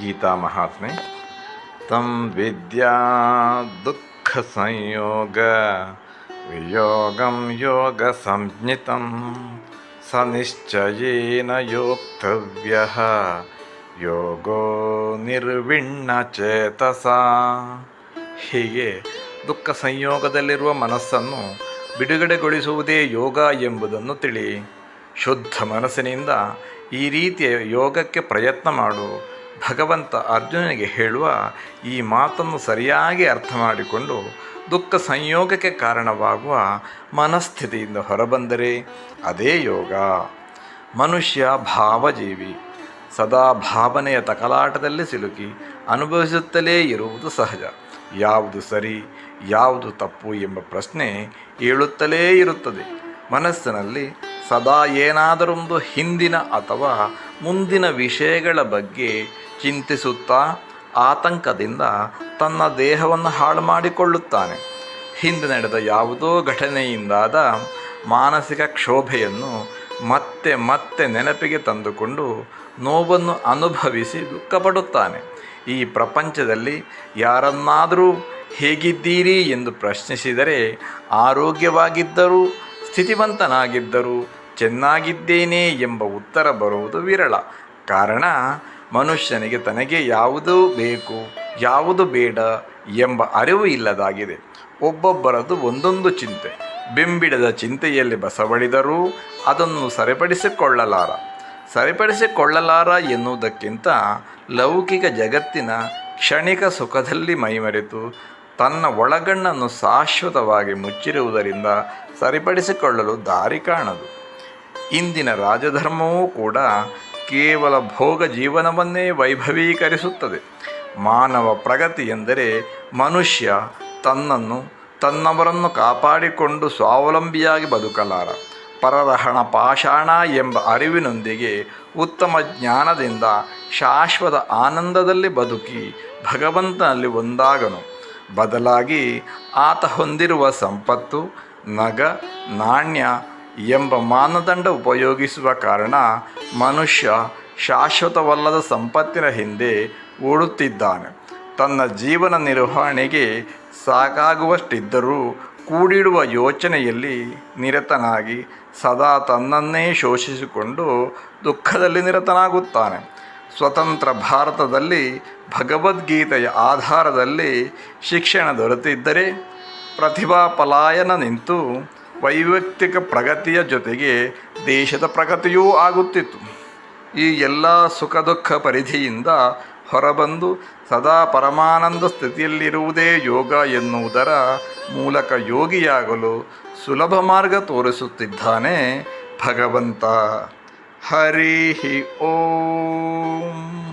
ಗೀತಾ ಮಹಾತ್ಮೆ. ತಂ ವಿದ್ಯಾ ದುಃಖ ಸಂಯೋಗ ವಿಯೋಗಂ ಯೋಗ ಸಂಜ್ಞಿತಂ ಸ ನಿಶ್ಚಯೇನ ಯೋಕ್ತವ್ಯ, ಯೋಗೋ ನಿರ್ವಿಣ್ಣ ಚೇತಸ. ಹೀಗೆ ದುಃಖ ಸಂಯೋಗದಲ್ಲಿರುವ ಮನಸ್ಸನ್ನು ಬಿಡುಗಡೆಗೊಳಿಸುವುದೇ ಯೋಗ ಎಂಬುದನ್ನು ತಿಳಿ, ಶುದ್ಧ ಮನಸ್ಸಿನಿಂದ ಈ ರೀತಿಯ ಯೋಗಕ್ಕೆ ಪ್ರಯತ್ನ ಮಾಡು. ಭಗವಂತ ಅರ್ಜುನನಿಗೆ ಹೇಳುವ ಈ ಮಾತನ್ನು ಸರಿಯಾಗಿ ಅರ್ಥ ಮಾಡಿಕೊಂಡು ದುಃಖ ಸಂಯೋಗಕ್ಕೆ ಕಾರಣವಾಗುವ ಮನಸ್ಥಿತಿಯಿಂದ ಹೊರಬಂದರೆ ಅದೇ ಯೋಗ. ಮನುಷ್ಯ ಭಾವಜೀವಿ. ಸದಾ ಭಾವನೆಯ ತಕಲಾಟದಲ್ಲಿ ಸಿಲುಕಿ ಅನುಭವಿಸುತ್ತಲೇ ಇರುವುದು ಸಹಜ. ಯಾವುದು ಸರಿ, ಯಾವುದು ತಪ್ಪು ಎಂಬ ಪ್ರಶ್ನೆ ಏಳುತ್ತಲೇ ಇರುತ್ತದೆ. ಮನಸ್ಸಿನಲ್ಲಿ ಸದಾ ಏನಾದರೊಂದು ಹಿಂದಿನ ಅಥವಾ ಮುಂದಿನ ವಿಷಯಗಳ ಬಗ್ಗೆ ಚಿಂತಿಸುತ್ತಾ ಆತಂಕದಿಂದ ತನ್ನ ದೇಹವನ್ನು ಹಾಳು ಮಾಡಿಕೊಳ್ಳುತ್ತಾನೆ ಹಿಂದೆ ನಡೆದ ಯಾವುದೋ ಘಟನೆಯಿಂದಾದ ಮಾನಸಿಕ ಕ್ಷೋಭೆಯನ್ನು ಮತ್ತೆ ಮತ್ತೆ ನೆನಪಿಗೆ ತಂದುಕೊಂಡು ನೋವನ್ನು ಅನುಭವಿಸಿ ದುಃಖಪಡುತ್ತಾನೆ. ಈ ಪ್ರಪಂಚದಲ್ಲಿ ಯಾರನ್ನಾದರೂ ಹೇಗಿದ್ದೀರಿ ಎಂದು ಪ್ರಶ್ನಿಸಿದರೆ ಆರೋಗ್ಯವಾಗಿದ್ದರೂ, ಸ್ಥಿತಿವಂತನಾಗಿದ್ದರೂ, ಚೆನ್ನಾಗಿದ್ದೇನೆ ಎಂಬ ಉತ್ತರ ಬರುವುದು ವಿರಳ. ಕಾರಣ ಮನುಷ್ಯನಿಗೆ ತನಗೆ ಯಾವುದು ಬೇಕು, ಯಾವುದು ಬೇಡ ಎಂಬ ಅರಿವು ಇಲ್ಲದಾಗಿದೆ. ಒಬ್ಬೊಬ್ಬರದು ಒಂದೊಂದು ಚಿಂತೆ. ಬಿಂಬಿಡದ ಚಿಂತೆಯಲ್ಲಿ ಬಸವಳಿದರೂ ಅದನ್ನು ಸರಿಪಡಿಸಿಕೊಳ್ಳಲಾರ. ಸರಿಪಡಿಸಿಕೊಳ್ಳಲಾರ ಎನ್ನುವುದಕ್ಕಿಂತ ಲೌಕಿಕ ಜಗತ್ತಿನ ಕ್ಷಣಿಕ ಸುಖದಲ್ಲಿ ಮೈಮರೆತು ತನ್ನ ಒಳಗಣ್ಣನ್ನು ಶಾಶ್ವತವಾಗಿ ಮುಚ್ಚಿರುವುದರಿಂದ ಸರಿಪಡಿಸಿಕೊಳ್ಳಲು ದಾರಿ ಕಾಣದು. ಇಂದಿನ ರಾಜಧರ್ಮವೂ ಕೂಡ ಕೇವಲ ಭೋಗ ಜೀವನವನ್ನೇ ವೈಭವೀಕರಿಸುತ್ತದೆ. ಮಾನವ ಪ್ರಗತಿ ಎಂದರೆ ಮನುಷ್ಯ ತನ್ನನ್ನು, ತನ್ನವರನ್ನು ಕಾಪಾಡಿಕೊಂಡು ಸ್ವಾವಲಂಬಿಯಾಗಿ ಬದುಕಲಾರ. ಪರರ ಹಣ ಪಾಷಾಣ ಎಂಬ ಅರಿವಿನೊಂದಿಗೆ ಉತ್ತಮ ಜ್ಞಾನದಿಂದ ಶಾಶ್ವತ ಆನಂದದಲ್ಲಿ ಬದುಕಿ ಭಗವಂತನಲ್ಲಿ ಒಂದಾಗನು. ಬದಲಾಗಿ ಆತ ಹೊಂದಿರುವ ಸಂಪತ್ತು, ನಗ, ನಾಣ್ಯ ಎಂಬ ಮಾನದಂಡ ಉಪಯೋಗಿಸುವ ಕಾರಣ ಮನುಷ್ಯ ಶಾಶ್ವತವಲ್ಲದ ಸಂಪತ್ತಿನ ಹಿಂದೆ ಓಡುತ್ತಿದ್ದಾನೆ. ತನ್ನ ಜೀವನ ನಿರ್ವಹಣೆಗೆ ಸಾಕಾಗುವಷ್ಟಿದ್ದರೂ ಕೂಡಿಡುವ ಯೋಚನೆಯಲ್ಲಿ ನಿರತನಾಗಿ ಸದಾ ತನ್ನನ್ನೇ ಶೋಷಿಸಿಕೊಂಡು ದುಃಖದಲ್ಲಿ ನಿರತನಾಗುತ್ತಾನೆ. ಸ್ವತಂತ್ರ ಭಾರತದಲ್ಲಿ ಭಗವದ್ಗೀತೆಯ ಆಧಾರದಲ್ಲಿ ಶಿಕ್ಷಣ ದೊರೆತಿದ್ದರೆ ಪ್ರತಿಭಾ ಪಲಾಯನ ನಿಂತು ವೈಯಕ್ತಿಕ ಪ್ರಗತಿಯ ಜೊತೆಗೆ ದೇಶದ ಪ್ರಗತಿಯೂ ಆಗುತ್ತಿತ್ತು. ಈ ಎಲ್ಲ ಸುಖ ದುಃಖ ಪರಿಧಿಯಿಂದ ಹೊರಬಂದು ಸದಾ ಪರಮಾನಂದ ಸ್ಥಿತಿಯಲ್ಲಿರುವುದೇ ಯೋಗ ಎನ್ನುವುದರ ಮೂಲಕ ಯೋಗಿಯಾಗಲು ಸುಲಭ ಮಾರ್ಗ ತೋರಿಸುತ್ತಿದ್ದಾನೆ ಭಗವಂತ. ಹರಿ ಓಂ.